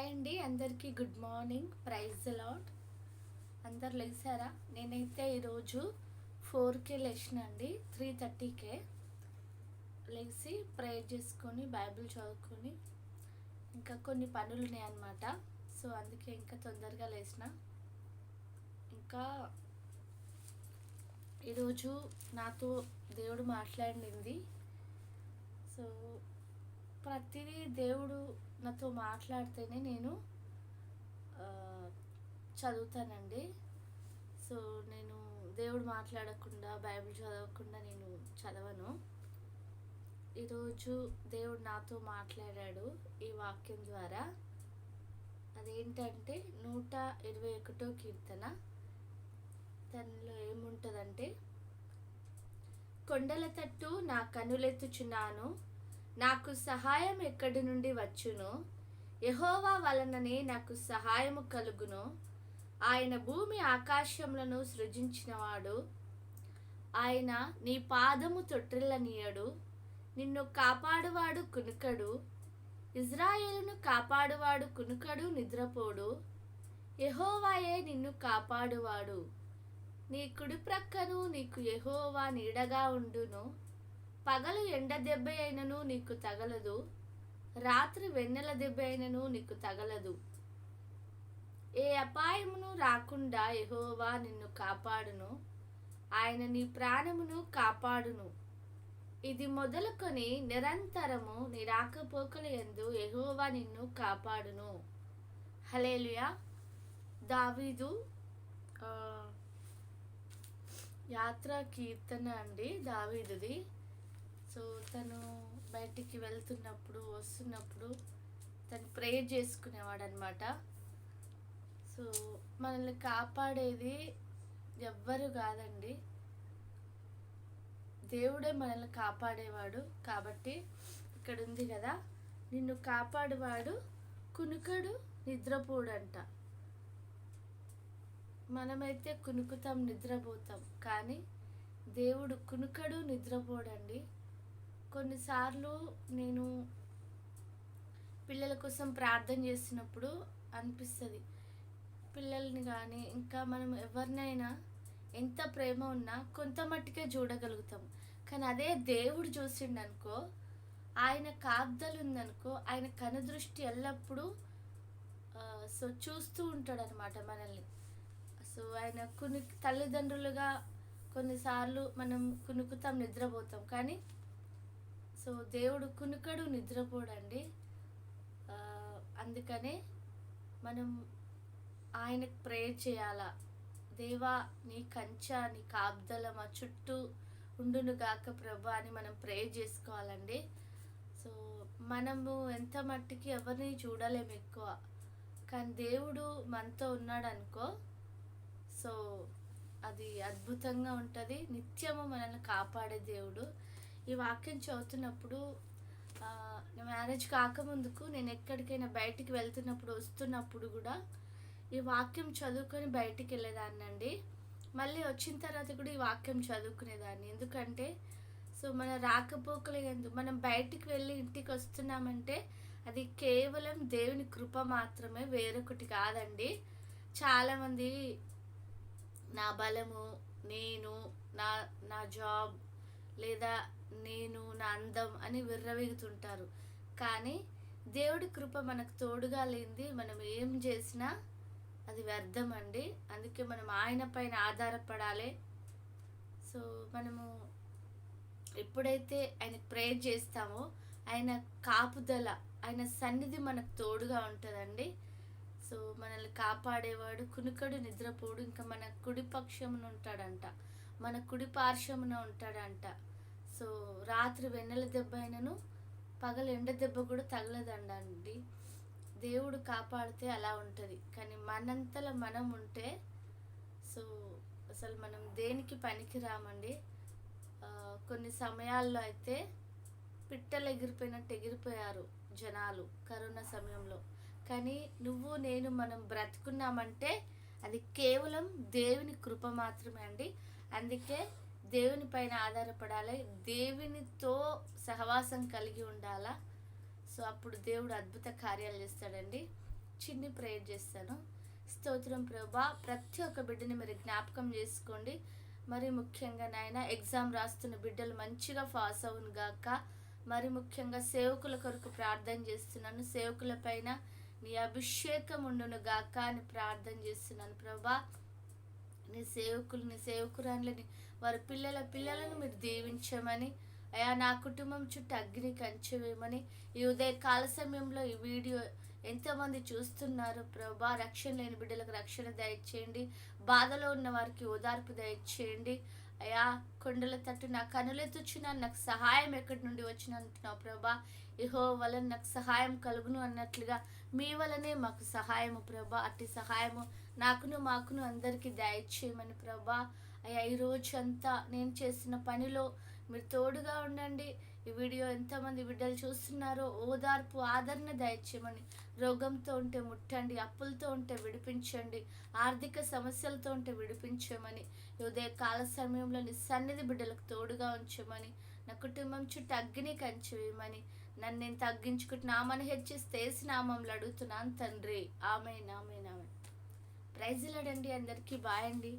Hi అండి అందరికీ good morning. Praise lot అందరు లేచారా నేనైతే ఈరోజు ఫోర్కే లేచిన అండి త్రీ థర్టీకే. లేచి ప్రేయర్ చేసుకొని బైబిల్ చదువుకొని ఇంకా కొన్ని పనులు ఉన్నాయన్నమాట సో అందుకే ఇంకా తొందరగా లేచిన. ఇంకా ఈరోజు నాతో దేవుడు మాట్లాడింది. సో ప్రతిదీ దేవుడు నాతో మాట్లాడితేనే నేను చదువుతానండి. సో నేను దేవుడు మాట్లాడకుండా బైబిల్ చదవకుండా నేను చదవను. ఈరోజు దేవుడు నాతో మాట్లాడాడు ఈ వాక్యం ద్వారా. అదేంటంటే నూట ఇరవై ఒకటో కీర్తన. దానిలో ఏముంటుందంటే కొండల తట్టు నా కనులెత్తుచున్నాను. నాకు సహాయం ఎక్కడి నుండి వచ్చును? యహోవా వలననే నాకు సహాయము కలుగును. ఆయన భూమి ఆకాశములను సృజించినవాడు. ఆయన నీ పాదము తొట్టిల్లనీయడు. నిన్ను కాపాడువాడు కునుకడు. ఇజ్రాయేలును కాపాడువాడు కునుకడు నిద్రపోడు. యహోవాయే నిన్ను కాపాడువాడు. నీ కుడి ప్రక్కను నీకు యహోవా నీడగా ఉండును. పగలు ఎండ దెబ్బ అయినను నీకు తగలదు. రాత్రి వెన్నెల దెబ్బ అయినను నీకు తగలదు. ఏ అపాయమును రాకుండా ఎహోవా నిన్ను కాపాడును. ఆయన నీ ప్రాణమును కాపాడును. ఇది మొదలుకొని నిరంతరము నీ రాకపోకల ఎందు ఎహోవా నిన్ను కాపాడును. హలేలుయా దావీదు యాత్ర కీర్తన అండి దావీదుది. సో తను బయటికి వెళ్తున్నప్పుడు వస్తున్నప్పుడు తను ప్రేయర్ చేసుకునేవాడు అనమాట సో మనల్ని కాపాడేది ఎవ్వరు కాదండి. దేవుడే మనల్ని కాపాడేవాడు కాబట్టి ఇక్కడ ఉంది కదా. నిన్ను కాపాడేవాడు కునుకడు నిద్రపోడంట. మనమైతే కునుకుతాం నిద్రపోతాం. కానీ దేవుడు కునుకడు నిద్రపోడండి. కొన్నిసార్లు నేను పిల్లల కోసం ప్రార్థన చేసినప్పుడు అనిపిస్తుంది. పిల్లల్ని కానీ ఇంకా మనం ఎవరినైనా ఎంత ప్రేమ ఉన్నా కొంత మట్టుకే చూడగలుగుతాం. కానీ అదే దేవుడు చూసిండు అనుకో ఆయన కాబ్దలు ఉందనుకో ఆయన కనుదృష్టి ఎల్లప్పుడూ సో చూస్తూ ఉంటాడు అనమాట మనల్ని. సో ఆయన కొన్ని తల్లిదండ్రులుగా కొన్నిసార్లు మనం కునుకుతాం నిద్రపోతాం. కానీ సో దేవుడు కునుకడు నిద్రపోడండి. అందుకనే మనం ఆయనకు ప్రేయర్ చేయాలా? దేవా నీ కంచ నీ కాబ్దల మా చుట్టూ ఉండును గాక ప్రభా అని మనం ప్రేయర్ చేసుకోవాలండి. సో మనము ఎంత మట్టికి ఎవరిని చూడలేము ఎక్కువ. కానీ దేవుడు మనతో ఉన్నాడు అనుకో సో అది అద్భుతంగా ఉంటుంది. నిత్యము మనల్ని కాపాడే దేవుడు. ఈ వాక్యం చదువుతున్నప్పుడు నా మ్యారేజ్ కాకముందుకు నేను ఎక్కడికైనా బయటికి వెళ్తున్నప్పుడు వస్తున్నప్పుడు కూడా ఈ వాక్యం చదువుకొని బయటికి వెళ్ళేదాన్ని అండి. మళ్ళీ వచ్చిన తర్వాత కూడా ఈ వాక్యం చదువుకునేదాన్ని. ఎందుకంటే సో మన రాకపోకలు ఎందు మనం బయటికి వెళ్ళి ఇంటికి వస్తున్నామంటే అది కేవలం దేవుని కృప మాత్రమే వేరొకటి కాదండి. చాలామంది నా బలము నేను నా నా జాబ్ లేదా నేను నా అందం అని విర్రవీగుతుంటారు. కానీ దేవుడి కృప మనకు తోడుగా లేనిది మనం ఏం చేసినా అది వ్యర్థం అండి అందుకే మనం ఆయన పైన ఆధారపడాలి. సో మనము ఎప్పుడైతే ఆయన ప్రేయర్ చేస్తామో ఆయన కాపుదల ఆయన సన్నిధి మనకు తోడుగా ఉంటుందండి. సో మనల్ని కాపాడేవాడు కునుకడు నిద్రపోడు. ఇంకా మన కుడి పక్షమున ఉంటాడంట. మన కుడి పార్శ్వమున ఉంటాడంట. సో రాత్రి వెన్నెల దెబ్బ అయినను పగలు ఎండ దెబ్బ కూడా తగలదండి దేవుడు కాపాడితే అలా ఉంటుంది. కానీ మనంతల మనం ఉంటే సో అసలు మనం దేనికి పనికి రామండి కొన్ని సమయాల్లో అయితే పిట్టలు ఎగిరిపోయినట్టు ఎగిరిపోయారు జనాలు కరోనా సమయంలో. కానీ నువ్వు నేను మనం బ్రతుకున్నామంటే అది కేవలం దేవుని కృప మాత్రమే అండి. అందుకే దేవుని పైన ఆధారపడాలి. దేవునితో సహవాసం కలిగి ఉండాలా? సో అప్పుడు దేవుడు అద్భుత కార్యాలు చేస్తాడండి. చిన్ని ప్రేయర్ చేస్తాను. స్తోత్రం ప్రభా ప్రతి ఒక్క బిడ్డని మీరు జ్ఞాపకం చేసుకోండి. మరి ముఖ్యంగా నాయన ఎగ్జామ్ రాస్తున్న బిడ్డలు మంచిగా పాస్ అవును గాక. మరి ముఖ్యంగా సేవకుల కొరకు ప్రార్థన చేస్తున్నాను. సేవకుల పైన నీ అభిషేకం ఉండును గాక అని ప్రార్థన చేస్తున్నాను ప్రభా. నీ సేవకులు నీ సేవకురాన్లని వారి పిల్లల పిల్లలను మీరు దీవించమని. అయా నా కుటుంబం చుట్టూ అగ్ని కంచవేయమని. ఈ ఉదయ కాల సమయంలో ఈ వీడియో ఎంతమంది చూస్తున్నారు. ప్రభా రక్షణ లేని బిడ్డలకు రక్షణ దయచేయండి. బాధలో ఉన్న వారికి ఓదార్పు దయచేయండి. అయా కొండల తట్టు నా కనులెత్తుచున్నా నాకు సహాయం ఎక్కడి నుండి వచ్చిన అంటున్నావు ప్రభా. ఇహో వలన నాకు సహాయం కలుగును అన్నట్లుగా మీ వలనే మాకు సహాయము ప్రభా. అట్టి సహాయము నాకును మాకును అందరికీ దయచేయమని ప్రభా. అయ్యా ఈ రోజు అంతా నేను చేసిన పనిలో మీరు తోడుగా ఉండండి. ఈ వీడియో ఎంతమంది బిడ్డలు చూస్తున్నారో ఓదార్పు ఆదరణ దయచేయమని. రోగంతో ఉంటే ముట్టండి అప్పులతో ఉంటే విడిపించండి ఆర్థిక సమస్యలతో ఉంటే విడిపించమని. ఉదయ కాల సమయంలో నీ సన్నిధి బిడ్డలకు తోడుగా ఉంచమని. నా కుటుంబం చుట్టూ అగ్ని కంచివేయమని నన్ను నేను తగ్గించుకుంటున్నామని హెచ్చిస్తే నామంలో అడుగుతున్నాను తండ్రి. ఆమె నామే నామే ప్రైజ్లాడండి అందరికీ. బాయ్ అండి.